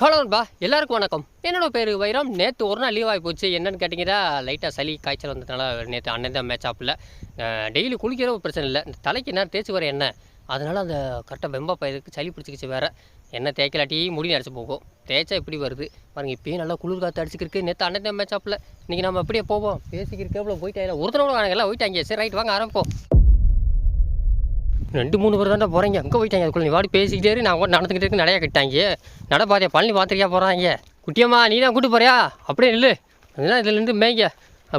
Hello நண்பா. எல்லாருக்கும் வணக்கம். என்னோட பேர் வைரம். நேற்று ஒரு நாள் லீவ் ஆகி போச்சு. என்னென்னு கேட்டிங்கன்னா லைட்டாக சளி காய்ச்சல் வந்ததுனால நேற்று அண்ணன் தான் மேட்ச் ஆப்பில் டெய்லி குளிக்கிற ஒரு பிரச்சனை இல்லை. இந்த தலைக்கு என்ன தேய்ச்சி வர என்ன அதனால் அந்த கரெக்டாக வெம்பா பயிருக்கு சளி பிடிச்சிக்கிச்சு வேறு. என்ன தேய்க்கலாட்டி முடி அடிச்சு போகும். தேய்ச்சா இப்படி வருது? பாருங்க இப்போயும் நல்லா குளிர் காற்று அடிச்சிக்கிருக்கு. நேற்று அண்ணன் தான் மேட்ச் ஆப்பில் இன்றைக்கி நம்ம அப்படியே போவோம். பேசிக்கிறக்கே போயிட்டாங்க ஒருத்தரோட வாங்க எல்லாம் போயிட்டாங்க சரி ரைட் வாங்க ஆரம்பிப்போம். ரெண்டு மூணு பேர் தான்டா போகிறாங்க அங்கே போயிட்டாங்க? அதுக்குள்ள நீ வாடி பேசிக்கிட்டே இரு, நான் கூட நடந்துக்கிட்டே இருக்கு நிறையா கட்டாங்க. நட பாத்தியா பழனி பார்த்துருக்கியா போகிறாங்க குட்டியம்மா நீ தான் கூட்டு போறியா? அப்படியே இல்லை அதெல்லாம் இதுலேருந்து மேய்ங்க.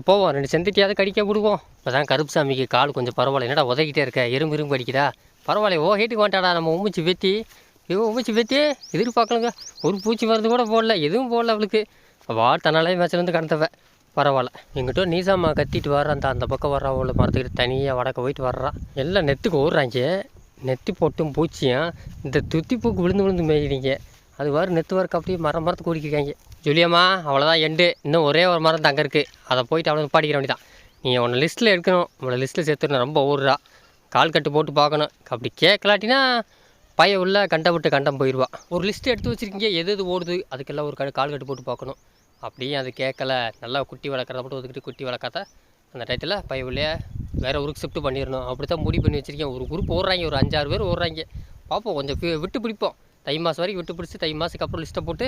போவோம். ரெண்டு செந்துட்டியாவது கடிக்க விடுவோம் இப்போ தான் கருப்புசாமிக்கு கால் கொஞ்சம் பரவாயில்ல. என்னடா உதகிட்டே இருக்க? எறும்பு இரும்பு அடிக்கிறா பரவாயில்ல. ஓ ஹேட்டுக்கு மாட்டாடா நம்ம உமிச்சு வெட்டி. ஐயோ உமிச்சு வெட்டி. எதிர்பார்க்கலங்க. ஒரு பூச்சி மருந்து கூட போடல. எதுவும் போடல அவளுக்கு. அவள் தன்னாலே மேட்ச்லேருந்து கடந்தவ. பரவாயில்ல. எங்கிட்ட நீசாமா கத்திட்டு வர்ற அந்த அந்த பக்கம் வர்றா அவளை மரத்துக்கிட்ட தனியாக வடக்க போயிட்டு வர்றா. எல்லாம் நெத்துக்கு ஓடுறாங்க நெத்தி போட்டும் பூச்சியும். இந்த துத்தி பூக்கு விழுந்து விழுந்து மேய்க்கிறீங்க அது வாரு நெத்து வரக்கு அப்படியே மரம் மரத்துக்கு ஓடிக்கிறாங்க ஜூலியம்மா அவ்வளோதான் எண்டு. இன்னும் ஒரே ஒரு மரம் தங்க இருக்குது அதை போயிட்டு அவளை பாடிக்கிற வேண்டிதான். நீங்கள் உன்னை லிஸ்ட்டில் எடுக்கணும். உங்களை லிஸ்ட்டில் சேர்த்துடணும் ரொம்ப ஓடுறா கால் கட்டு போட்டு பார்க்கணும். அப்படி கேட்கலாட்டினா பையன் உள்ள கண்டப்பட்டு விட்டு கண்டம் போயிடுவா ஒரு லிஸ்ட் எடுத்து வச்சுருக்கீங்க. எது எது ஓடுது? அதுக்கெல்லாம் ஒரு கால் கட்டு போட்டு பார்க்கணும். அப்படியே அது கேட்கல. நல்லா குட்டி வளர்க்குறத மட்டும் ஒதுக்கிட்டு குட்டி வளர்க்காத. அந்த டயத்தில் பைபிளே வேறு ஊருக்கு ஷிஃப்ட் பண்ணிடணும். அப்படி தான் முடிவு பண்ணி வச்சுருக்கேன். ஒரு குரூப் ஓடுறாங்க. ஒரு அஞ்சாறு பேர் ஓடுறாங்க. பார்ப்போம். கொஞ்சம் விட்டு பிடிப்போம். தை மாதம் வரைக்கும் விட்டு பிடிச்சி தை மாதத்துக்கு அப்புறம் லிஸ்ட்டை போட்டு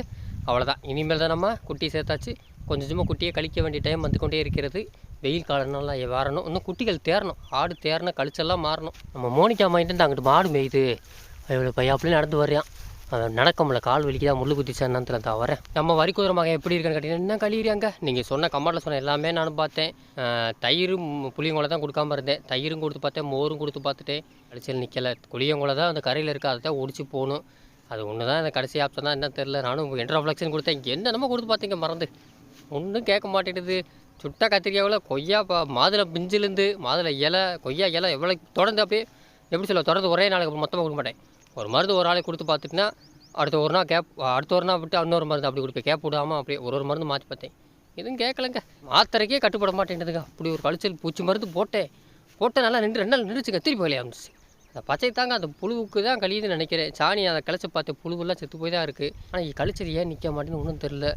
அவ்வளோதான் இனிமேல் தான் நம்ம குட்டி சேர்த்தாச்சு. கொஞ்சம் கொஞ்சமாக குட்டியை கழிக்க வேண்டிய டைம் வந்து கொண்டே இருக்கிறது. வெயில் காலம்னால வரணும். இன்னும் குட்டிகள் தேரணும் ஆடு தேரணும் கழிச்செல்லாம் மாறணும். நம்ம மோனிகா மைண்டு அங்கிட்டு மாடு மேயுது. இவ்வளோ பையன் நடந்து வரையான் நடக்க முடியல கால் தான் முள்ளு குத்திச்சா என்னன்னு தவிர நம்ம வரி மகன் எப்படி இருக்கான்னு கேட்டீங்கன்னா என்ன கழியிறாங்க நீங்கள் சொன்ன கம்மாட்டில் சொன்ன எல்லாமே நானும் பார்த்தேன். தயிரும் புளியங்குலை தான் கொடுக்காம இருந்தேன். தயிரும் கொடுத்து பார்த்தேன் மோரும் கொடுத்து பார்த்துட்டேன். கடைசியில் நிற்கலை புளியங்குலை தான் அந்த கரையில் இருக்குது அதை தான் ஒடிச்சு போகணும். அது ஒன்று தான் அந்த கடைசி ஆப்ஷன் தான் என்ன தெரில நானும் என்ட்ராஃப்ளக்ஷன் கொடுத்தேன். என்னென்னமோ கொடுத்து பார்த்தீங்க மறந்து. ஒன்றும் கேட்க மாட்டேங்குது. சுட்டா கத்திரிக்காவில் கொய்யா பா மாதுளை பிஞ்சிலேருந்து மாதுளை இலை கொய்யா இலை எவ்வளோ தொடர்ந்து அப்படியே எப்படி சொல்ல தொடர்ந்து ஒரே நாளைக்கு மொத்தமாக கொடுக்க மாட்டேன். ஒரு மருந்து ஒரு ஆளை கொடுத்து பார்த்துட்டுனா அடுத்த ஒரு நாள் கேப் அடுத்த ஒரு நாள் விட்டு இன்னொரு மருந்து அப்படி கொடுப்பேன். கேப் விடாமல் அப்படியே ஒரு ஒரு மருந்து மாற்றி பார்த்தேன். எதுவும் கேட்கலங்க. மாத்திரைக்கே கட்டுப்பட மாட்டேங்குதுங்க அப்படி ஒரு கழிச்சல் பூச்சி மருந்து போட்டேன். போட்டேன் நல்லா நின்று ரெண்டு நாள் நின்றுச்சுங்க. திருப்பி வழியாக இருந்துச்சு அந்த பச்சை தாங்க அந்த புழுவுக்கு தான் கழியுதுன்னு நினைக்கிறேன். சாணி அதை கழிச்சு பார்த்து புழுவெல்லாம் செத்து போய் தான் இருக்குது ஆனால் கழிச்சது ஏன் நிற்க மாட்டேன்னு ஒன்றும் தெரில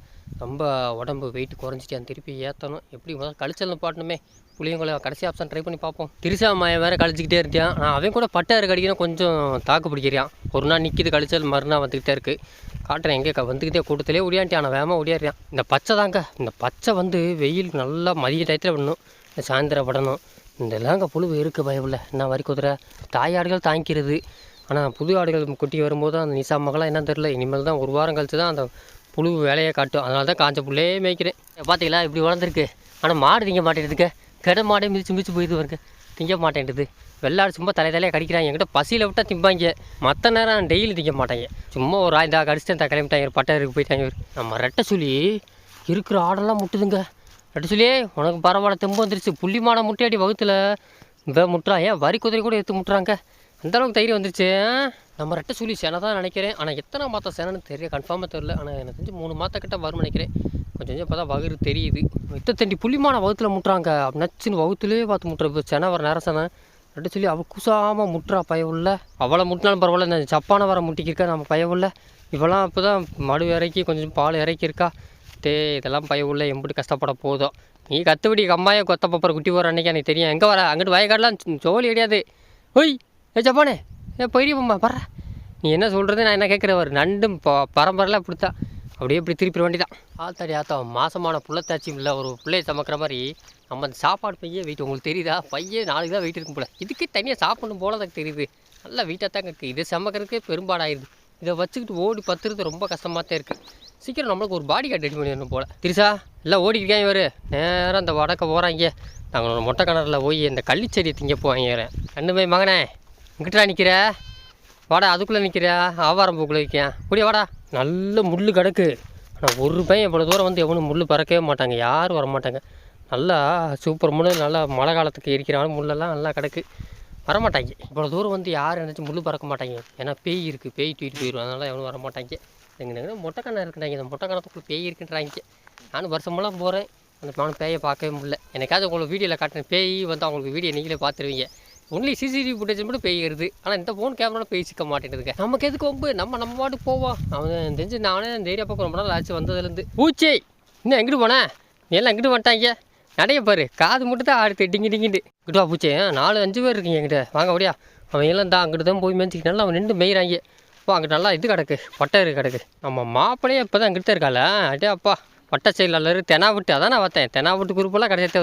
ரொம்ப உடம்பு வெயிட் குறைஞ்சிட்டு திருப்பி ஏற்றணும் எப்படி முதல்ல கழிச்சல் பாட்டணுமே புளியங்குளம் கடைசி ஆப்ஷன் ட்ரை பண்ணி பார்ப்போம். திருசா மாயன் வேறு கழிச்சிக்கிட்டே இருக்கான் நான் அவன் கூட பட்டாரு கடிக்கணும் கொஞ்சம் தாக்கு பிடிக்கிறான் ஒரு நாள் நிற்கிது கழிச்சல் மறுநாள் வந்துக்கிட்டே இருக்குது காட்டுறேன் எங்கே க- வந்துக்கிட்டே கூட்டத்திலே ஒடியான்ட்டான் வேகமாக ஒடியாடுறான் இந்த பச்சை தாங்க இந்த பச்சை வந்து வெயில் நல்லா மதிய டயத்தில் விடணும். இந்த சாயந்தரம் விடணும். இந்த எல்லாங்க புழு இருக்குது பயவில் என்ன வரி குதிரை? தாயாடுகள் தாங்கிக்கிறது. ஆனால் புது ஆடுகள் குட்டி வரும்போது அந்த நிசா மகளாக என்ன தெரில இனிமேல் தான் ஒரு வாரம் கழிச்சு தான் அந்த புழு வேலையை காட்டும். அதனால தான் காஞ்ச புள்ளையே மேய்க்கிறேன். பார்த்தீங்களா? இப்படி வளர்ந்துருக்கு. ஆனால் மாடு திங்க மாட்டேன் கடை மாடே மிதிச்சு மிதிச்சு போயிது வருங்க திங்க மாட்டேன்டுது வெள்ளாடு சும்மா தலை தலையாக கடிக்கிறாங்க. என்கிட்ட பசியில் விட்டால் திம்பாங்க. மற்ற நேரம் டெய்லி திங்க மாட்டாங்க. சும்மா ஒரு ஆய்ந்தா கடிச்சிட்டு தான் கிளம்பிட்டாங்க ஒரு பட்டாருக்கு போயிட்டாங்க. நம்ம ரெட்டை சொல்லி இருக்கிற ஆடெல்லாம் முட்டுதுங்க. ரெட்டை சொல்லி உனக்கு பரவாயில்ல தெம்பு வந்துருச்சு. புள்ளி மாடை முட்டையாடி வகுத்தில். இந்த முட்டுறா. ஏன் வரி குதிரை கூட எடுத்து முட்டுறாங்க? அந்த அளவுக்கு தைரியம் வந்துருச்சு நம்ம ரெட்டை சொல்லி சேனை தான் நினைக்கிறேன். ஆனால் எத்தனை மாதம் சேனைன்னு தெரியல கன்ஃபார்மாக தெரில ஆனால் எனக்கு தெரிஞ்சு மூணு மாத கிட்ட வரும்னு நினைக்கிறேன். கொஞ்சம் கொஞ்சம் பார்த்தா வகுறு தெரியுது. இத்த தண்டி புள்ளிமான வகுத்தில் முட்டுறாங்க. நச்சுன்னு வகுத்துலேயே பார்த்து முட்டுற இப்போ வர நேரம் சேனை. ரெட்டை சொல்லி அவள் குசாமல் முட்டுறா பயவுள்ள. அவளை முட்டினாலும் பரவாயில்ல. இந்த சப்பான வர முட்டிக்கிருக்கா நம்ம பயவுள்ள. இவெல்லாம் இப்போ தான் மடு இறக்கி கொஞ்சம் பால் இறக்கியிருக்கா தே இதெல்லாம் பயவுள்ள. எம்பிட்டு கஷ்டப்பட போதும் நீ கத்துப்படி கம்மாயை கொத்த பப்பர் குட்டி போகிற அன்றைக்கி எனக்கு தெரியும். எங்கே வர? அங்கிட்டு வயக்காடலாம் ஜோலி கிடையாது. ஒய் ஏ ஜப்பானே ஏ போயிடுப்பா பர்ற நீ என்ன சொல்கிறது நான் என்ன கேட்குறேன் ஒரு நண்டும் ப பரம்பரைலாம் இப்படித்தான் அப்படியே இப்படி திருப்பி வேண்டிதான் ஆத்தாடி ஆத்தா மாசமான புள்ளத்தாச்சியும் இல்லை. ஒரு பிள்ளையை சமைக்கிற மாதிரி நம்ம அந்த சாப்பாடு பையன் வெயிட் உங்களுக்கு தெரியுதா? பையே நாளைக்கு தான் வெயிட் இருக்கும் போல. இதுக்கு தனியாக சாப்பிடணும் போல எனக்கு தெரியுது. நல்லா வெயிட்டாக தாங்க இருக்குது இதை சமைக்கிறதுக்கே பெரும்பாடாயிருது. இதை வச்சுக்கிட்டு ஓடி பத்துறது ரொம்ப கஷ்டமாக தான் இருக்குது சீக்கிரம் நம்மளுக்கு ஒரு பாடி கார்டு ரெடி பண்ணிடணும் போல. திரிசா எல்லாம் ஓடிருக்காங்க இவர் நேராக அந்த வடக்க போகிறாங்க நாங்கள் மொட்டை கிணறுல போய் இந்த கள்ளிச்செடியை திங்க போவாங்க கண்ணு போய் மகனே. இங்கிட்டா நிற்கிற வாடா அதுக்குள்ளே நிற்கிற ஆவாரம் பூக்குள்ளே இருக்கேன் கூடிய வாடா. நல்ல முள் கிடக்கு. ஆனால் ஒரு பையன் இவ்வளோ தூரம் வந்து எவனும் முள் பறக்கவே மாட்டாங்க. யாரும் வர மாட்டாங்க நல்லா சூப்பர் முள் நல்லா மழை காலத்துக்கு இருக்கிறாலும் முள்ளெல்லாம் நல்லா கிடக்கு. வரமாட்டாங்க. இவ்வளோ தூரம் வந்து யாரும் நினச்சி முள் பறக்க மாட்டாங்க? ஏன்னா பேய் இருக்குது பேய் தூக்கிட்டு போயிடும் அதனால் எவனும் வர மாட்டாங்க எங்கே மொட்டை கண்ணை இந்த மொட்டைக்கணத்துக்குள்ளே பேய் இருக்குன்றாங்க. நானும் வருஷமெல்லாம் போகிறேன் அந்த நானும் பேயை பார்க்கவே முடியல. எனக்காவது உங்களுக்கு வீடியோவில் காட்டுறேன். பேய் வந்து அவங்களுக்கு வீடியோ நீங்களே பார்த்துருவீங்க. ஒன்லி சிசிடிவி ஃபுட்டேஜ் மட்டும் பெய்கிறது ஆனால் இந்த ஃபோன் கேமரா பேசிக்க மாட்டேங்குதுங்க. நமக்கு எதுக்கு வம்பு? நம்ம நம்ம பாட்டு போவோம் அவன் தெரிஞ்சு நானே இந்த ஏரியா பக்கம் ரொம்ப நாள் ஆச்சு வந்ததுலேருந்து. பூச்சி! இன்னும் எங்கிட்டு போனேன் நீ எல்லாம் எங்கிட்டு வந்துட்டாங்க நடைய பாரு. காது மட்டும் தான் ஆடுத்து டிங்கி டிங்கிட்டு. இங்கிட்டு வா பூச்சி. நாலு அஞ்சு பேர் இருக்கீங்க எங்கிட்ட. வாங்க அப்படியா அவன் எல்லாம் தான் அங்கிட்டு தான் போய் மேய்ச்சிக்கிட்டு நல்லா அவன் நின்று மேய்கிறாங்க அப்பா அங்கிட்டு நல்லா இது கிடக்கு. பட்டை இருக்கு கிடக்கு. நம்ம மாப்பிள்ளையே இப்போ தான் அங்கிட்ட இருக்கால அடே அப்பா. பட்டை செயல் தெனாவிட்டு தெனா விட்டு. அதான் நான் பார்த்தேன். தெனா விட்டு குரூப்பெல்லாம் கிடைச்சே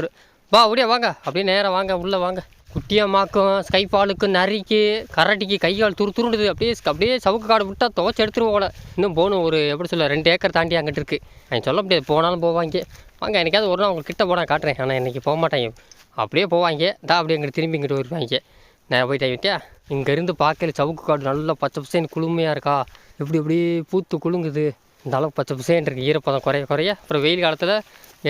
வா அப்படியே வாங்க. அப்படியே நேராக வாங்க. உள்ளே வாங்க. குட்டியம்மாக்கும் ஸ்கைஃபாலுக்கும் நரிக்கு கரட்டிக்கு கை கால் துரு துருண்டுது அப்படியே அப்படியே சவுக்கு காடு விட்டால் துவச்சி எடுத்துருவோம் போல இன்னும் போகணும் ஒரு எப்படி சொல்ல ரெண்டு ஏக்கர் தாண்டி அங்கிட்டு இருக்குது அவன் சொல்ல முடியாது போனாலும் போவாங்க. வாங்க எனக்காவது ஒரு நாள் உங்களுக்கு கிட்ட போனால் காட்டுறேன். ஆனால் இன்றைக்கி போக மாட்டாங்க. அப்படியே போவாங்க. தான் அப்படியே அங்கிட்டு திரும்பி இங்கிட்டு வருவாங்க. நான் போயிட்டேன் விட்டியா? இங்கேருந்து பார்க்கல சவுக்கு காடு நல்லா பச்சை பசேன்னு குளுமையாக இருக்கா? இப்படி இப்படி பூத்து குலுங்குது. இந்த அளவுக்கு பச்சை பசேன்னு இருக்குது ஈரப்பதம் குறைய குறைய. அப்புறம் வெயில் காலத்தில்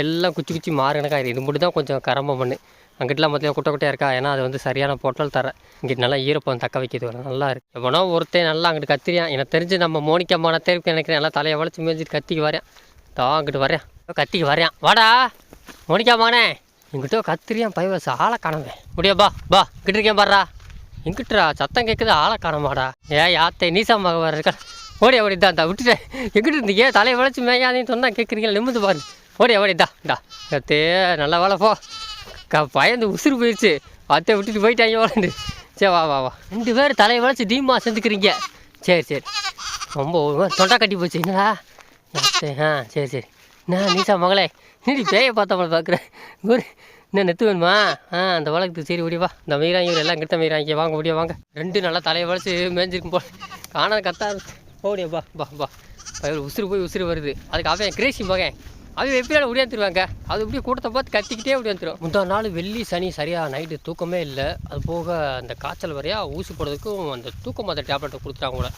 எல்லாம் குச்சி குச்சி மாறு கணக்காக இது மட்டும் தான் கொஞ்சம் கரம்ப பண்ணு. அங்கிட்டலாம் மொத்தம் குட்டை குட்டையாக இருக்கா? ஏன்னா அது வந்து சரியான பொட்டல் தர. இங்கிட்டு நல்லா ஈரப்பதம் தக்க வைக்கிது. வர நல்லா இருக்குது எவனோ ஒருத்தன் நல்லா அங்கிட்டு கத்திரியான் எனக்கு தெரிஞ்சு நம்ம மோனிக்கா மானத்தே இருக்கு நினைக்கிறேன். நல்லா தலையை வளைச்சி மேய்ச்சிட்டு கத்திக்கு வரேன் தான் அங்கிட்டு வரேன் கத்திக்கு வரேன் வாடா. மோனிக்கா மகனே எங்கிட்ட கத்திரியான் பைவ ஆளை காணவே முடியா பா பா. இங்கிட்டு இருக்கேன் பாடுறா எங்கிட்டுறா சத்தம் கேட்குது ஆளை காணமாடா. ஏ யாத்தை நீசா மக வர இருக்கா ஓடி ஓடி தான் விட்டுட்டேன் எங்கிட்டு இருந்தீங்க தலையை வளைச்சி மேயாதேன்னு சொன்னால் கேட்குறீங்க நிமிந்து பாருங்க. ஓடியா ஓடி தா கத்தே நல்லா வேலை போ. க பயந்து உசுறு போயிடுச்சு அத்தை விட்டுட்டு போயிட்டாங்க வளர்ந்து சரி வா வா வா. ரெண்டு பேர் தலையை வளைச்சி டீமா சேர்ந்துக்கிறீங்க சரி சரி. ரொம்ப ஒரு தொண்டா கட்டி போச்சு. என்னடா? அத்தை ஆ சரி சரி. நான் நீசா மகளே? நீடி பேயை பார்த்தவளை பார்க்குறேன் ஒரு என்ன நெத்து வேணுமா? ஆ அந்த வழக்கு சரி ஓடி வா. இந்த மீறாங்க இவர் எல்லாம் கிட்ட மீறாங்க வாங்க ஓடியா வாங்க. ரெண்டு நல்லா தலையை வளைச்சி மேய்ஞ்சிருக்கும் போல. காணாத கத்தா ஓடியா பா பா பா உசுறு போய் உசுறு வருது. அதுக்கு அவன் கிரேசி மகன். அவன் எப்படியாவது உடையாந்துருவாங்க? அது இப்படியே கூட்டத்தை பார்த்து கத்திக்கிட்டே உடையாந்துரும். முந்தா நாள் வெள்ளி சனி சரியாக நைட்டு தூக்கமே இல்லை. அது போக அந்த காய்ச்சல் வரையா ஊசி போடுறதுக்கும் அந்த தூக்க மாத்திரை டேப்லெட்டை கொடுத்துட்டாங்க கூட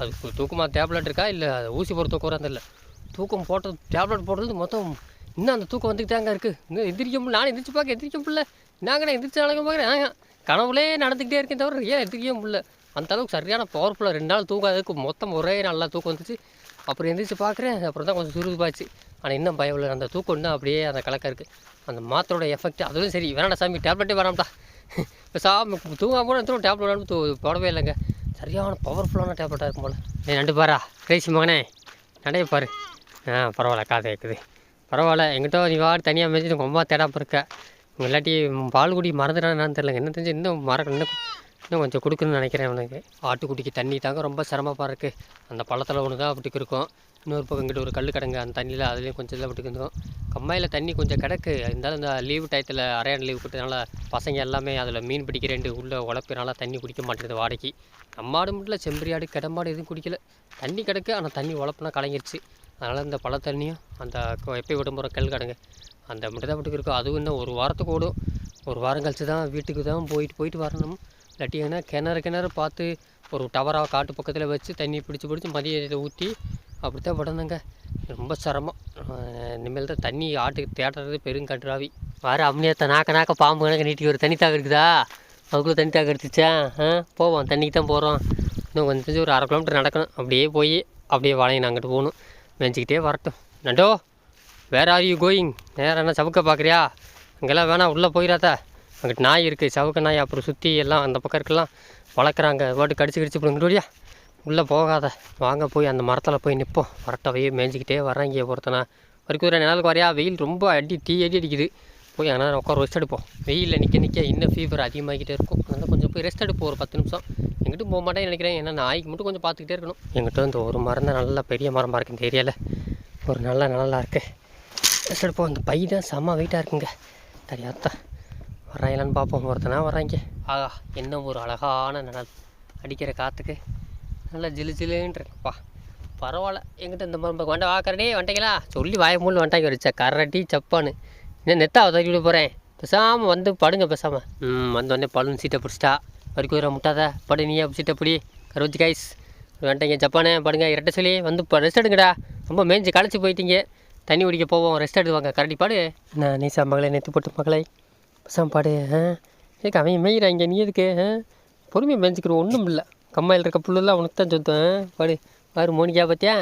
அதுக்கு தூக்கமாக டேப்லெட் இருக்கா? இல்லை ஊசி போடுற தூக்கம் வராது இல்லை தூக்கம் போட்டது டேப்லெட் போடுறது மொத்தம் இன்னும் அந்த தூக்கம் வந்துக்கிட்டாங்க இருக்குது இன்னும் எந்திரிக்க முடியல நானும் எந்திரிச்சு பார்க்க எந்திரிக்க முடியல நாங்கள் நான் எந்திரிச்சு நடக்க பார்க்குறேன் ஆங்க கனவுலே நடந்துக்கிட்டே இருக்கேன் தவிர ஏன் எந்திரிக்க முடியல அந்த அளவுக்கு சரியான பவர்ஃபுல்லாக ரெண்டு நாள் தூங்காததுக்கு மொத்தம் ஒரே நல்லா தூக்கம் வந்துச்சு. அப்புறம் எந்திரிச்சு பார்க்குறேன். அப்புறம் தான் கொஞ்சம் சுறுசுறுப்பாச்சு. ஆனால் இன்னும் பயம் இல்லை அந்த தூக்கம் இன்னும் அப்படியே அந்த கலக்கம் இருக்குது அந்த மாத்திரோட எஃபெக்ட் அதுவும் சரி. வேணாடா சாமி டேப்லெட்டே வேணாம்டா இப்போ சாமி தூங்காம கூட எத்தனை டேப்லெட் வேணும் தூ போடவே இல்லைங்க. சரியான பவர்ஃபுல்லான டேப்லெட்டாக இருக்கும் போல். ஏ நண்டு பாரா. கிரேசி மகனே நடைய பாரு. ஆ பரவாயில்ல காதை இருக்குது பரவாயில்ல எங்கிட்ட நீ வாடி தனியாக மேய்ச்சி உங்கள் அம்மா தேடாமல் இருக்க. இல்லாட்டி பால் குடி மறந்துடான்னு தெரில என்ன தெரிஞ்சு இன்னும் மறக்க இன்னும் இன்னும் கொஞ்சம் கொடுக்குன்னு நினைக்கிறேன் அவனுக்கு ஆட்டுக்குட்டிக்கு தண்ணி தாங்க ரொம்ப சிரமமாக இருக்குது அந்த பள்ளத்தில் ஒன்று தான் அப்படி இருக்கும். இன்னொரு பக்கம் கிட்ட ஒரு கல் கிடங்கு அந்த தண்ணியில் அதுலேயும் கொஞ்சம் இதில் அப்படி இருந்தோம். கம்மாயில் தண்ணி கொஞ்சம் கிடக்கு. இருந்தாலும் இந்த லீவு டயத்தில் அரையாண்டு லீவு கொடுத்ததுனால பசங்க எல்லாமே அதில் மீன் பிடிக்கிறேன்ட்டு உள்ளே உழப்பினால தண்ணி குடிக்க மாட்டேங்குது வாடகைக்கு. நம்மாடு மட்டும் இல்லை செம்பரியாடு கிடமாடு எதுவும் குடிக்கல. தண்ணி கிடக்கு ஆனால் தண்ணி உழப்புனா கலங்கிருச்சு. அதனால் இந்த பழ தண்ணியும் அந்த எப்போ எப்பயும் கல் கிடங்கு அந்த மட்டும் தான் வீட்டுக்கு இருக்கும். அதுவும் இன்னும் ஒரு வாரத்துக்கு ஓடும். ஒரு வாரம் கழிச்சு தான் வீட்டுக்கு தான் போயிட்டு போயிட்டு வரணும். இல்லாட்டி ஏன்னா கிணறு கிணறு பார்த்து ஒரு டவராக காட்டு பக்கத்தில் வச்சு தண்ணி பிடிச்சி பிடிச்சி மதியத்தில் ஊற்றி அப்படித்தான் விடணுங்க. ரொம்ப சிரமம். இனிமேல் தான் தண்ணி ஆட்டுக்கு தேடுறது பெருங்கன்றாவி வேறு அம்னியத்தை நாக்க நாக்க பாம்பு கணக்கு நீட்டி ஒரு தண்ணி தாக்கு இருக்குதா? அதுக்குள்ளே தண்ணி தாக்கு எடுத்துச்சா? ஆ போவோம் தண்ணிக்கு தான் போகிறோம் இன்னும் கொஞ்சம் கொஞ்சம் ஒரு அரை கிலோமீட்டர் நடக்கணும். அப்படியே போய் அப்படியே வளையணும் அங்கிட்டு போகணும். மெஞ்சிக்கிட்டே வரட்டும். நண்டோ வேர் ஆர் யூ கோயிங் நேரம் என்ன சவுக்க பார்க்குறியா அங்கெல்லாம் வேணாம் உள்ளே போயிடாதா. அங்கிட்டு நாய் இருக்குது சவுக்க நாய் அப்புறம் சுற்றி எல்லாம் அந்த பக்கம் இருக்கலாம். வளர்க்குறாங்க. பாட்டு கடிச்சு கடிச்சு போடுங்கடியா உள்ளே போகாத. வாங்க போய் அந்த மரத்தில் போய் நிற்போம் வரட்டவையே மேய்ஞ்சிக்கிட்டே வர்றாங்க ஒருத்தனா. வரைக்கும் ஒரு நாளுக்கு வரையா வெயில் ரொம்ப அடி டீ அடி அடிக்குது. போய் அங்கே உட்கார ரெஸ்ட் எடுப்போம். வெயிலில் நிற்க நிற்க இன்னும் ஃபீவர் அதிகமாகிக்கிட்டே இருக்கும். அதனால் கொஞ்சம் போய் ரெஸ்ட் எடுப்போம் ஒரு பத்து நிமிஷம். எங்கிட்டும் போக மாட்டேன் நினைக்கிறேன். ஏன்னா நாய்க்கு மட்டும் கொஞ்சம் பார்த்துக்கிட்டே இருக்கணும். எங்கிட்ட இந்த ஒரு மரம் தான் நல்லா பெரிய மரமாக இருக்குது இந்த ஏரியாவில் ஒரு நல்ல நல்லா இருக்குது ரெஸ்ட் எடுப்போம். இந்த பை தான் செம்ம வெயிட்டாக இருக்குங்க. தெரியாதான் வராங்களான்னு பார்ப்போம் ஒருத்தனா வராங்க ஆகா என்ன ஒரு அழகான நிழல் அடிக்கிற காற்றுக்கு நல்லா ஜிலு ஜிலுன்னு இருக்குப்பா பரவாயில்ல. எங்கிட்ட இந்த மாதிரி வண்டை வாக்கறனே வண்டைங்களா சொல்லி வாய மூணு வண்டாங்க வச்சா கரட்டி சப்பான்னு என்ன நெத்தாவை தள்ளி விட போகிறேன் பேசாமல் வந்து படுங்க பேசாமல் ம் வந்தோடனே பழுன்னு சீட்டை பிடிச்சிட்டா. வரைக்கும் குதிரை முட்டாத. படு நீயே சீட்டை பிடி. கருவச்சி காய்ஸ் வந்துட்டீங்க ஜப்பானே படுங்க. இரட்டை சொல்லி வந்து இப்போ ரெஸ்ட் எடுங்கடா. ரொம்ப மேய்ஞ்சி களைச்சி போயிட்டீங்க. தண்ணி குடிக்க போவோம். ரெஸ்ட் எடுவாங்க கரடி பாடு. நான் நீசா மகளை நெத்து போட்டு மகளை. பேசாம பாடு ஆ? ஏக்கா அவன் நீ எதுக்கு பொறுமையை பொறுமையாக ஒன்றும் இல்லை கம்மாயில் இருக்க புல்லுலாம் உனக்கு தான் சொத்தம் பாடு. பாரு மோனிக்கா பார்த்தியா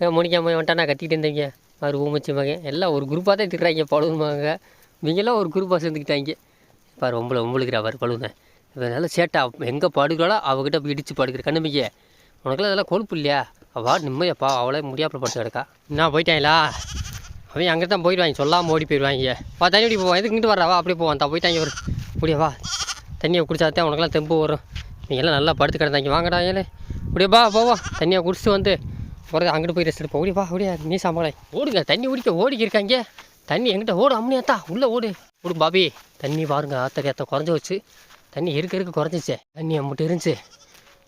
ஏன் மோனிக்கா மகன் வந்துட்டானா கத்திக்கிட்டு இருந்தீங்க. பாரு ஊமச்சி மகன். எல்லாம் ஒரு குரூப்பாக தான் திட்டுறாங்க பழுவுமாங்க இவங்கெல்லாம் ஒரு குரூப்பாக சேர்ந்துக்கிட்டாங்க. பாரு உங்களை உங்களுக்குறா பாரு பழுவுன நல்லா சேட்டா. எங்கே படுக்கிறாளோ அவகிட்ட போய் இடித்து படுக்கிற கண்ணுமிக்க. உனக்குலாம் இதெல்லாம் கொழுப்பு இல்லையா? அவள் நிம்மதியாப்பா அவளே முடியாமல் படுத்து கிடக்கா. நான் போயிட்டேன்லா. அவன் அங்கே தான் போயிடுவாங்க சொல்லாமல் ஓடி போயிடுவாங்க. வா தண்ணி குடி போவான் எதுக்கு இங்கிட்டு வா அப்படியே போவான் தான் போயிட்டாங்க ஒரு முடியா வா. தண்ணியை குடிச்சாதான் உனக்கெல்லாம் தெம்பு வரும். நீங்கள்லாம் நல்லா படுத்து கிடந்தாங்க. வாங்கடா ஏழு அப்படியே பா போவோம் தண்ணியை குடிச்சிட்டு வந்து போகிறது அங்கிட்டு போய் ரெஸ்ட் எடுப்போம். ஓடிப்பா ஓடியா நீ சாமாளை ஓடுங்க. தண்ணி குடிக்க ஓடிக்கி இருக்காங்க. தண்ணி எங்கிட்ட ஓடு அம்னியாத்தா உள்ளே ஓடு. ஓடும் பாபி. தண்ணி பாருங்க. ஆத்தடி ஆத்த குறைஞ்சி வச்சு தண்ணி இருக்க இருக்க குறைஞ்சிச்சே தண்ணி அம்மிட்டு இருந்துச்சு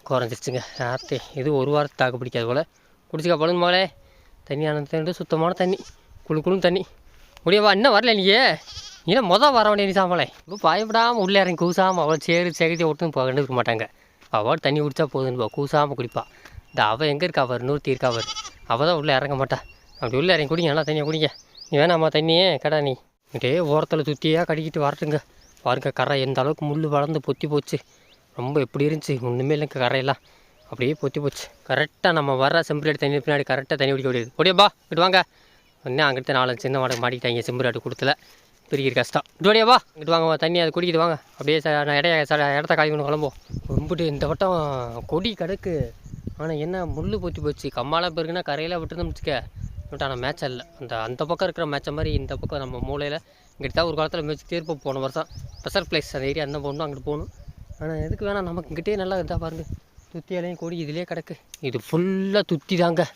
குறைஞ்சிருச்சுங்க. ஆத்தே இது ஒரு வாரத்து தாக்கு பிடிக்காது போல். குடிச்சுக்கா பழங்க மகளே தண்ணி ஆனது சுத்தமான தண்ணி. குளு குளும் தண்ணி முடியவா இன்னும் வரல நீயே. நீ மொதல் வர வேண்டிய நீ சாமலை இப்போ பயப்படாமல் உள்ளே இறங்கி கூசாமல் அவள் சேரு சேகரித்து விட்டுன்னு போக இருக்க மாட்டாங்க. அவள் தண்ணி குடிச்சா போதுன்னு கூசாமல் குடிப்பா. இந்த அவள் எங்கே இருக்கா அவர் நூற்றி இருக்கா அவர் அவள் தான் உள்ளே இறங்க மாட்டா. அப்படி உள்ளே இறங்கி குடிங்க நல்லா தண்ணியை குடிங்க. நீ வேணாம்மா தண்ணியே கடா நீ. அப்படியே ஓரத்தில் சுற்றியாக கடிக்கிட்டு வரட்டுங்க. பாருங்க கரை எந்த அளவுக்கு முள் வளர்ந்து பொத்தி போச்சு. ரொம்ப எப்படி இருந்துச்சு? ஒன்றுமே இல்லைங்க கரையெல்லாம். அப்படியே பொத்தி போச்சு. கரெக்டாக நம்ம வர செம்பரியாடு தண்ணி பின்னாடி கரெக்டாக தண்ணி குடிக்க முடியாது ஓடியப்பா இங்கிட்டு வாங்க. இன்னும் அங்கிட்ட நாலு சின்ன வாடகை மாட்டிக்கிட்டாங்க செம்பரியாடு கொடுத்துல. பெரிய கஷ்டம். இங்கிட்டு வா. இங்கிட்டு வாங்க தண்ணி அது குடிக்கிது வாங்க. அப்படியே ச- நான் இடைய ச இடத்த காய் பண்ணி கிளம்புவோம். ரொம்பிட்டு இந்த வட்டம் கொடி கிடக்கு. ஆனால் என்ன முள் போத்தி போச்சு. கம்மாலாம் பெருக்குன்னா கரையில் விட்டுருந்தோம் வச்சுக்க. பட் ஆனால் மேட்ச் இல்லை. அந்த அந்த பக்கம் இருக்கிற மேட்சை மாதிரி இந்த பக்கம் நம்ம மூலையில் இங்கிட்ட தான் ஒரு காலத்தில் மேட்ச் தீர்ப்பு போன வருஷம் ஸ்பெஷல் பிளேஸ் அந்த ஏரியா அந்த போகணும் அங்கிட்டு போகணும். ஆனால் எதுக்கு வேணாம் நமக்கு இங்கிட்டே நல்லா இருந்தால் பாருங்க. துத்தியாலையும் கொடி இதுலேயே கிடக்கு. இது ஃபுல்லாக துத்தி தாங்க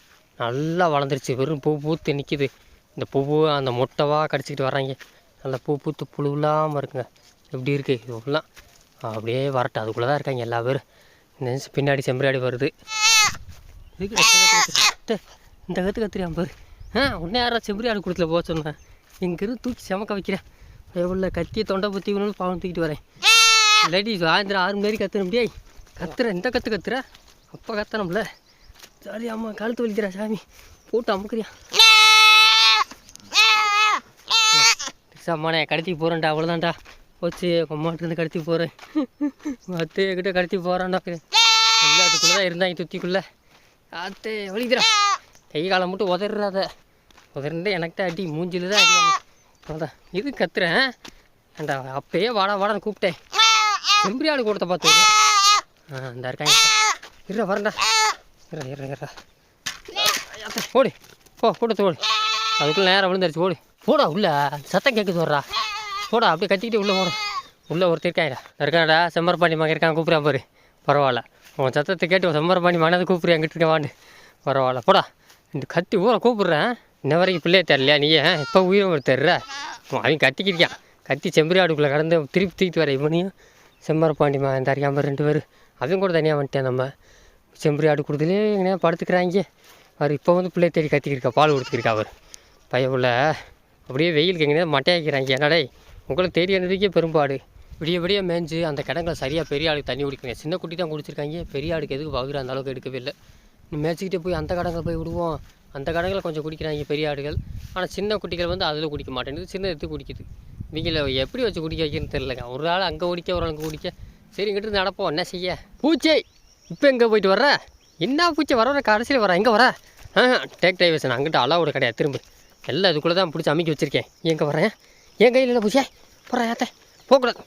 நல்லா வளர்ந்துருச்சு. வெறும் பூ பூத்து நிற்கிது இந்த பூ அந்த மொட்டைவா கடிச்சிக்கிட்டு வர்றாங்க. நல்லா பூ பூத்து புழு இல்லாமல் இருக்குங்க. எப்படி இருக்குது இது அப்படியே வரட்டும். அதுக்குள்ளே தான் இருக்காங்க எல்லா பேரும். இந்த பின்னாடி செம்பராடி வருது. கத்து இந்த கற்று கத்துறியான் பாரு. ஆ உன்னை யாரா செம்பரியாடு கொடுத்துல போக சொன்னேன். இங்கிருந்து தூக்கி செமக்க வைக்கிறேன். எவ்வளோ கத்தியை தொண்டை பற்றி பாவம் தூக்கிட்டு வரேன். லேடிஸ் சாயந்தரம் ஆறு மணி வரைக்கும் கத்துற முடியாது கத்துற. இந்த கற்று கத்துற? அப்போ கத்தனம்ல சாரி அம்மா கழுத்து வலிக்கிறா சாமி. போட்டு அமுக்குறியா. சாமானே கடத்தி போகிறேன்டா அவ்வளோதான்டா போச்சு கொம்மாட்டிருந்து கடத்தி போகிறேன் அத்தை கிட்ட கடத்தி போகிறான்டா எல்லாத்துக்குள்ளே அதுக்குள்ளே தான் இருந்தாங்க துத்திக்குள்ளே. அத்தை வலிக்கிறா கை காலை மட்டும் உதறாத உதறிட்டு எனக்கு தான் அடி மூஞ்சில் தான் அடி அதான் இது கத்துறேன். ஏண்டா அப்பயே வாடா வாடான்னு கூப்பிட்டேன். செம்பரியாடு கூடத்தை பார்த்து ஆ இந்த இருக்காங்க. இருடா வரேன்டா. இருடா இருடா அத்தை, ஓடு. போ கூட்டத்து ஓடு. அதுக்குள்ளே நேரம் விழுந்துருச்சு ஓடு. போடா உள்ள. சத்தம் கேட்குது வர்றா போடா அப்படியே கத்திக்கிட்டு உள்ளே போட உள்ளே ஒருத்தர் இருக்காங்கடா இருக்காடா செம்மரப்பாண்டி மகன் இருக்கான் கூப்பிட்றான் பாரு. பரவாயில்ல. உன் சத்தத்தை கேட்டு செம்மரப்பாண்டி மகனது கூப்பிட்றேன் எங்கிட்ட இருக்க வாண்டு பரவாயில்ல. போடா. இந்த கத்தி ஊரை கூப்பிட்றேன். இன்ன வரைக்கும் பிள்ளைய தெரிலையா நீ ஏன் இப்போ உயிரை ஒரு தெரிற அவன் கத்திக்கிறியான் கத்தி செம்பரியாடுக்குள்ளே கடந்து திருப்பி தூக்கிட்டு வர இவனையும். செம்மரப்பாண்டி மகன் அறியாமல் ரெண்டு பேர். அவன் கூட தனியாக வந்துட்டேன் நம்ம. செம்பரியாடு கொடுத்துலே எங்கேயா படுத்துக்கிறாங்க. அவர் இப்போ வந்து பிள்ளைய தேடி கத்திக்கிருக்கா பால் கொடுத்துருக்கா அவர். பையன் அப்படியே வெயிலுக்கு எங்கேயா மட்டையாக்கிறாங்க. என்னடே உங்களை தேடி வந்ததுக்கே பெரும்பாடு. விடிய விடிய மேய்ஞ்சு அந்த கிடங்களை சரியாக பெரிய ஆளுக்கு தண்ணி குடிக்கணும் சின்ன குட்டி தான் குடிச்சிருக்காங்க. பெரிய ஆளுக்கு எதுக்கு பகுதியில் அந்த அளவுக்கு எடுக்கவே இல்லை. மேய்ச்சிக்கிட்டே போய் அந்த கடங்களை போய் விடுவோம். அந்த கடங்களை கொஞ்சம் குடிக்கிறாங்க பெரிய ஆடுகள். ஆனால் சின்ன குட்டிகள் வந்து அதில் குடிக்க மாட்டேங்குது. சின்ன எடுத்து குடிக்குது. இவங்கள எப்படி வச்சு குடிக்க வைக்கிறதுன்னு தெரிலங்க ஒரு ஆள் அங்கே குடிக்க ஒரு ஆளுக்கு குடிக்க. சரி இங்கிட்டு நடப்போம். என்ன செய்ய? பூச்சை! இப்போ எங்கே போயிட்டு வர்ற? என்ன பூச்சி வர வர கடைசியில் வர? எங்கே வர? ஆ டேக் டைவர்ஷன் அங்கிட்ட அலாவோட கிடையாது திரும்ப. எல்லாம் இதுக்குள்ளே தான் பிடிச்சி அமைக்க வச்சுருக்கேன். எங்கே வரேன் என் கையில் இல்லை பூச்சியே. போகிறேன் ஏத்த. போகக்கூடாது.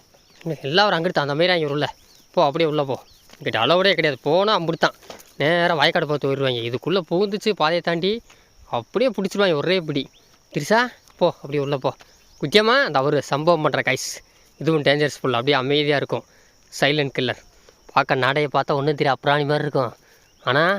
இங்க எல்லாரும் அங்கிட்டு அந்த மாதிரி அங்கே உள்ள. போ அப்படியே உள்ளே போ. இங்கிட்ட அளவுடே கிடையாது. போனால் அம்பிடுத்தான் நேராக வயக்காடு பார்த்து வருவாங்க இதுக்குள்ளே புகுந்துச்சு பாதையை தாண்டி அப்படியே பிடிச்சிருவாங்க ஒரே பிடி. திரிசா போ அப்படியே உள்ளே போ. குட்டியமாக அந்த அவர் சம்பவம் பண்ணுற கைஸ் இதுவும் டேஞ்சரஸ் ஃபுல் அப்படியே அமைதியாக இருக்கும். சைலண்ட் கில்லர் பார்க்க நாடையை பார்த்தா ஒன்றும் தெரியும் அப்புறாணி மாதிரி இருக்கும். ஆனால்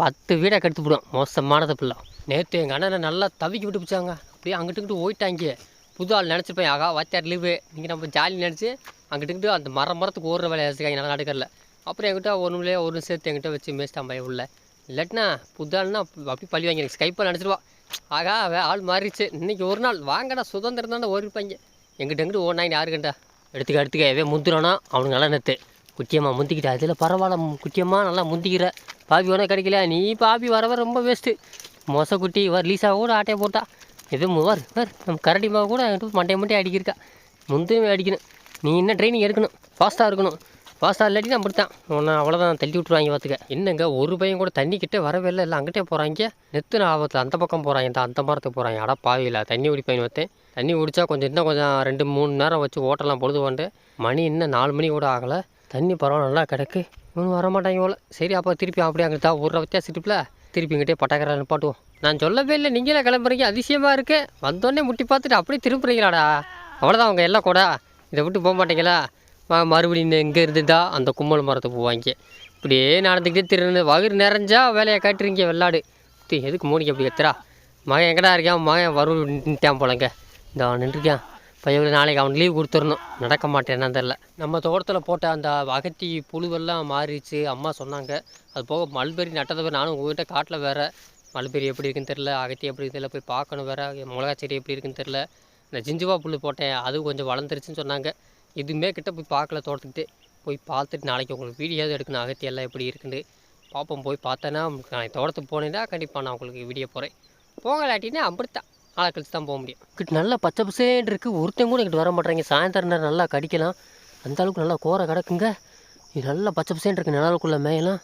பத்து வீடை கெடுத்து விடும் மோசமானது பிள்ளை. நேற்று எங்கள் அண்ணனை நல்லா தவிக்கி விட்டு பிடிச்சாங்க. அப்படியே அங்கிட்டு இங்கிட்டு ஓயிட்டாங்க. புது ஆள் நினச்சிப்பேன் ஆகா வாத்தியார் லீவு நீங்கள் நம்ம ஜாலி நினச்சி அங்கிட்டு இங்கிட்டு அந்த மரம் மரத்துக்கு ஓடுற வேலையை வச்சுக்காங்க நல்லா நடக்கல அப்புறம் என்கிட்ட ஒன்றுலே ஒரு சேர்த்து எங்கிட்ட வச்சு மேஸ்டான் பையன் உள்ள. இல்லாட்டினா புது ஆள்னா அப்படி பழி வாங்கி ஸ்கைப்பாக நினச்சிருவா ஆகா ஆள் மாறிடுச்சு. இன்னைக்கு ஒரு நாள். வாங்கடா சுதந்திரம் தானே ஓடிப்பாங்க எங்கிட்ட எங்கிட்ட ஓடினாங்க யாரு எடுத்துக்க எடுத்துக்க. எவே முந்துறானா அவனுக்கு நல்லா நெத்து. குட்டியம்மா முந்திக்கிட்ட? அதில் பரவாயில்ல குட்டியம்மா நல்லா முந்திக்கிற. பாபி ஒன்றும் கிடைக்கல நீ பாபி வர வர ரொம்ப வேஸ்ட்டு மொச குட்டி வர் லீசாவை கூட ஆட்டையை போட்டா. எதுவும் வர் வர். நம்ம கரடி மாவு கூட மண்டையை மண்டையை அடிக்கிருக்கா. முந்தையும் அடிக்கணும். நீ என்ன ட்ரைனிங் எடுக்கணும். ஃபாஸ்ட்டாக இருக்கணும். ஃபாஸ்ட்டாக இல்லாட்டி நான் அப்படித்தான் உன்னை அவ்வளோதான் தள்ளி விட்ருவாங்க பார்த்துக்க. என்னங்க ஒரு பையன் கூட தண்ணி கிட்டே வரவே இல்லை. இல்லை அங்கிட்டே போகிறாங்க நெத்து ஆபத்தில் அந்த பக்கம் போகிறாங்க இந்த அந்த மரத்துக்கு போகிறாங்க அடா இல்லை தண்ணி குடிப்பேன் பார்த்தேன். தண்ணி குடித்தா கொஞ்சம் இன்னும் கொஞ்சம் ரெண்டு மூணு நேரம் வச்சு ஓட்டலாம் பொழுது கொண்டு மணி இன்னும் நாலு மணி கூட ஆகலை. தண்ணி பரவாயில்ல நல்லா கிடக்கு. இவனு வரமாட்டாங்க போல. சரி அப்போ திருப்பி அப்படியே அங்கே தான் ஒரு வித்தியாசம் இருப்பில் திருப்பி இங்கிட்டே பட்டாக்கரை நிப்பாட்டுவோம். நான் சொல்லவே இல்லை நீங்களே கிளம்புறீங்க அதிசயமாக இருக்கு. வந்தோடனே முட்டி பார்த்துட்டு அப்படியே திரும்புறீங்களாடா? அவ்வளோதான் அவங்க எல்லாம் கூட. இதை விட்டு போக மாட்டீங்களா? மறுபடியும் இங்கே இருந்துதா? அந்த கும்பல் மரத்தை போவாங்க. இப்படியே நடந்துக்கிட்டே திரு வயிறு நிறைஞ்சா வேலையை காட்டுறீங்க வெள்ளாடு. எதுக்கு மோனிக்கு அப்படி எத்துறா மகன் எங்கடா இருக்கான்? மகன் வருட்டான் போலங்க. இந்த அவன் இப்போ பையன் நாளைக்கு அவன் லீவ் கொடுத்துடணும். நடக்க மாட்டேன்னா தெரில நம்ம தோட்டத்தில் போட்ட அந்த அகத்தி புழுவெல்லாம் மாறிடுச்சு. அம்மா சொன்னாங்க. அது போக மல்பெரி நட்டதை போய் நானும் உங்கள்கிட்ட காட்டில் வேறு. மல்பெரி எப்படி இருக்குன்னு தெரில அகத்தி எப்படி இருக்குன்னு தெரியல. போய் பார்க்கணும் வேறு. மிளகா செடி எப்படி இருக்குன்னு தெரில இந்த ஜிஞ்சுவா புல் போட்டேன். அது கொஞ்சம் வளர்ந்துருச்சுன்னு சொன்னாங்க. இதுவுமே கிட்ட போய் பார்க்கல தோட்டத்துக்கிட்டே. போய் பார்த்துட்டு நாளைக்கு உங்களுக்கு வீடியோ எடுக்கணும். அகத்தி எல்லாம் எப்படி இருக்குன்னு. பார்ப்போம் போய் பார்த்தேன்னா நாளைக்கு தோட்டத்துக்கு போனேன்னா கண்டிப்பாக நான் உங்களுக்கு வீடியோ போகிறேன் போகலாட்டினா அப்படித்தான். ஆளை கழிச்சு தான் போக முடியும். இங்கிட்டு நல்லா பச்சை பசேன்னு இருக்குது ஒருத்தன் கூட இங்கிட்டு வர மாட்டேறாங்க. சாயந்தரம் நேரம் நல்லா கடிக்கலாம். அந்த அளவுக்கு நல்லா கோரை கிடக்குங்க. இது நல்லா பச்சை பசேன்னு இருக்குது நிழலுக்குள்ளே மேயெல்லாம்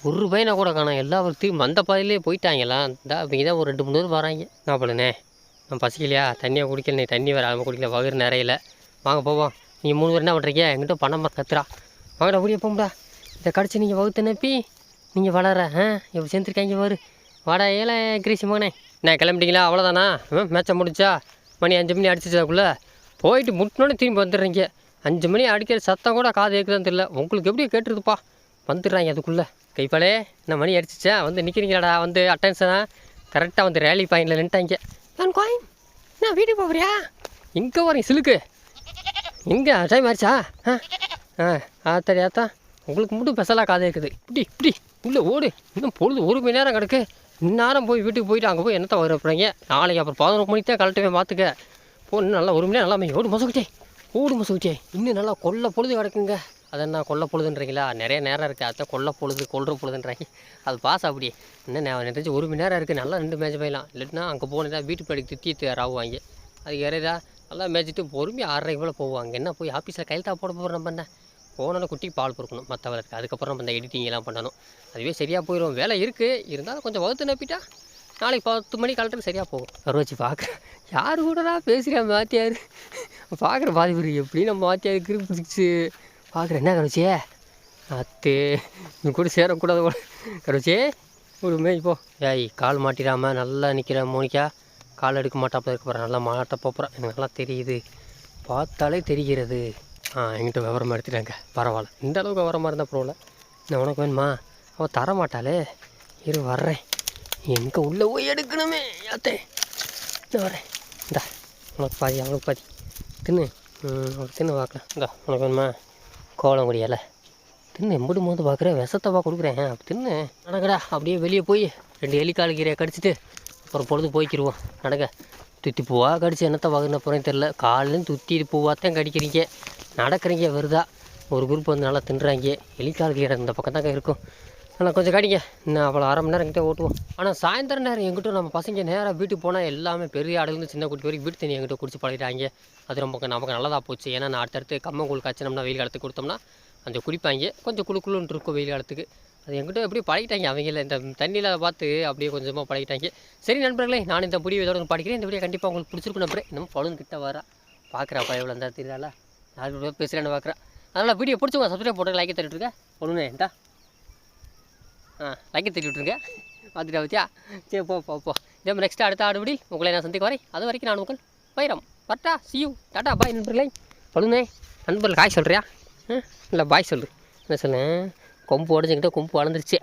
ஒரு பையனை கூட காணோம். எல்லா ஒருத்தையும் அந்த பாதையிலே போயிட்டாங்களா? இந்த இவங்க தான் ஒரு ரெண்டு மூணு பேர் வராங்க. நான் போலண்ணே நான் பசிக்கலையா? தண்ணியாக குடிக்கல தண்ணி வேறு அவன் குடிக்கல. வயிறு நிறையல. வாங்க போவோம். நீங்கள் மூணு பேர் என்ன பண்ணுறீங்க எங்கிட்ட பணம் கத்துறா. வாங்கடா அப்படியே போம்டா இதை கடிச்சு நீங்கள் வகுத்து நப்பி நீங்கள் வளர ஆ? இப்போ சேர்ந்துருக்காங்க வரு வாடா ஏழை கிரீஷ் மகனே. நான் கிளம்பிட்டீங்களா? அவ்வளோதானா ம் மேட்சை முடிச்சா மணி அஞ்சு மணி அடிச்சிச்சாக்குள்ளே போயிட்டு முட்டினோடனே திரும்பி வந்துடுறீங்க. அஞ்சு மணி அடிக்கிற சத்தம் கூட காது கேட்குதான்னு தெரியல. உங்களுக்கு எப்படி கேட்டுருதுப்பா. வந்துடுறாங்க அதுக்குள்ளே. கைப்பாலே என்ன மணி அடிச்சிச்சா? வந்து நிற்கிறீங்களாடா வந்து அட்டென்ஷனா கரெக்டாக வந்து ரேலி பாயிண்டில் நின்ட்டாங்க நான் கோயின் நான் வீட்டுக்கு போகிறியா இங்கே வரீங்க சிலுக்கு. எங்கே டைம் ஆயிடுச்சா? ஆ ஆ ஆத்தாடி ஆத்தா. உங்களுக்கு மட்டும் பெசலாக காதே இருக்குது இப்படி இப்படி உள்ளே ஓடு. இன்னும் பொழுது ஒரு மணி நேரம் கிடக்கு. இந்நேரம் போய் வீட்டுக்கு போயிட்டு அங்கே போய் என்னத்த வர நாளைக்கு அப்புறம் பதினொரு மணிக்கு தான் கலட்டுவே பார்த்துக்க போ நல்லா ஒரு மணி நேரம் நல்லா ஓடு மசுக்கிட்டே ஓடு மசுக்கிட்டே இன்னும் நல்லா கொல்ல பொழுது கிடக்குங்க. அது என்ன கொல்ல பொழுதுன்றீங்களா? நிறைய நேரம் இருக்குது அதான் கொல்ல பொழுது கொல்ற பொழுதுன்றாங்க. அது பாஸ் அப்படி இன்னும் நான் ஒரு மணி நேரம் இருக்குது நல்லா ரெண்டு மேட்ச் போயிடலாம். இல்லைன்னா அங்கே போனதா வீட்டு படிக்கு திட்டி ராவுவாங்க அது இறையா நல்லா மேய்ச்சிட்டு பொறுமையாக ஆறரைக்கு போல் போவாங்க என்ன போய் ஆஃபீஸில் கையெழுத்தா போட போகிறோம் நம்ம என்ன? போனோன்னு குட்டிக்கு பால் பொறுக்கணும் மற்றவருக்கு அதுக்கப்புறம் நம்ம இந்த எடிட்டிங் எல்லாம் பண்ணணும். அதுவே சரியாக போயிடும் வேலை இருக்குது இருந்தாலும் கொஞ்சம் வகுத்து நப்பிட்டா நாளைக்கு பத்து மணி கலெக்டர் சரியாக போகும். வர வச்சு பார்க்குறேன் யார் கூடடா பேசுகிறேன் மாத்தியார்? பார்க்குற பாதிப்பு எப்படி நம்ம மாத்தியார் கிருப்பி பிடிச்சி என்ன கருவச்சியே அத்து நீ கூட சேரக்கூடாது போல. கருச்சே ஒரு மேய் போ ஏய் கால் மாட்டிடாமல் நல்லா நிற்கிற மோனிக்கா கால் எடுக்க மாட்டாப்புல இருக்க போகிறேன் நல்லா மாட்ட போகிறேன் எனக்கு நல்லா தெரியுது. பார்த்தாலே தெரிகிறது. ஆ என்கிட்ட விவரமாக எடுத்துட்டாங்க. பரவாயில்ல. இந்த அளவுக்கு விவரமாக இருந்தால் பரவாயில்ல. நான் உனக்கு வேணுமா? அவள் தரமாட்டாளே. இரு வர்றேன். எங்கே உள்ளே போய் எடுக்கணுமே யாத்தே நான் வரேன் இந்தா உனக்கு பாதி அவனுக்கு பாதி. தின்னு. ம், உனக்கு தின்னு பார்க்கலாம் இந்தா உனக்கு வேணுமா? கோலம் குடியால தின்னு எம்பிடும் போது பார்க்குறேன் விஷத்தவா கொடுக்குறேன். அப்படி தின்னு. நடக்கடா அப்படியே வெளியே போய் ரெண்டு எலிக்கால் கீரையை கடிச்சிட்டு அப்புறம் பொழுது போய்க்கிருவோம் நடக்க. துத்தி பூவாக கடிச்சு என்னத்தை வாங்கின போகிறேன்னு தெரில காலையிலேருந்து துத்தி தான் கடிக்கிறீங்க. நடக்கிறீங்க வருதா ஒரு குரூப் வந்து நல்லா தின்றாங்க. எலிக்கால் கீரை இந்த பக்கம் தாங்க இருக்கும். ஆனால் கொஞ்சம் கடிங்க. இன்னும் அவ்வளோ அரை மணி நேரம் கிட்டே ஓட்டுவோம். ஆனால் சாயந்தரம் நேரம் எங்கிட்ட நம்ம பசங்க நேராக வீட்டுக்கு போனால் எல்லாமே பெரிய ஆடுலேருந்து சின்ன குட்டி வரைக்கும் வீட்டு தண்ணி எங்கிட்ட குடிச்சு பழகிட்டாங்க. அது ரொம்ப நமக்கு நல்லதாக போச்சு. ஏன்னா நான் அடுத்தடுத்து கம்மங்கூழ் காய்ச்சினோம்னா வெயில் காலத்துக்கு கொடுத்தோம்னா கொஞ்சம் குடிப்பாங்க. கொஞ்சம் குளு குளுன்னு இருக்கும் வெயில் காலத்துக்கு. அது எங்கிட்ட எப்படி பழகிட்டாங்க அவங்கள. இந்த தண்ணியில் பார்த்து அப்படியே கொஞ்சமாக பழகிட்டாங்க. சரி நண்பர்களே நான் இந்த முடிவு இதோட படிக்கிறேன் இந்த வீடியோ கண்டிப்பாக உங்களுக்கு பிடிச்சிருக்கும் நம்புறேன் இன்னும் பழுன் கிட்ட வரா. பார்க்குறா பையன் எவ்வளோ இருந்தால் தெரியல நான் கூட பேசுகிறேன்னு பார்க்குறேன் அதனால் வீடியோ பிடிச்சவங்க சப்ஸ்கிரைப் போட்டு லைக்கை தட்டிட்டு ஒன்றுமே பொண்ணுனே இந்தா ஆ லைக்கை தட்டி பார்த்துட்டா பத்தியா சரி போ போ போ. இதே நெக்ஸ்ட் அடுத்த ஆடுபடி உங்களை நான் சந்திக்க வரேன். அது வரைக்கும் நான் உங்கள் வைரம். பட்டா சியூ டாட்டா பாய் நண்பர்களே. சொல்லுங்க நண்பர்கள் காய் சொல்கிறியா இல்லை பாய் சொல்லு. என்ன சொன்னேன் கொம்பு உடஞ்சிக்கிட்ட கொம்பு வளர்ந்துருச்சு.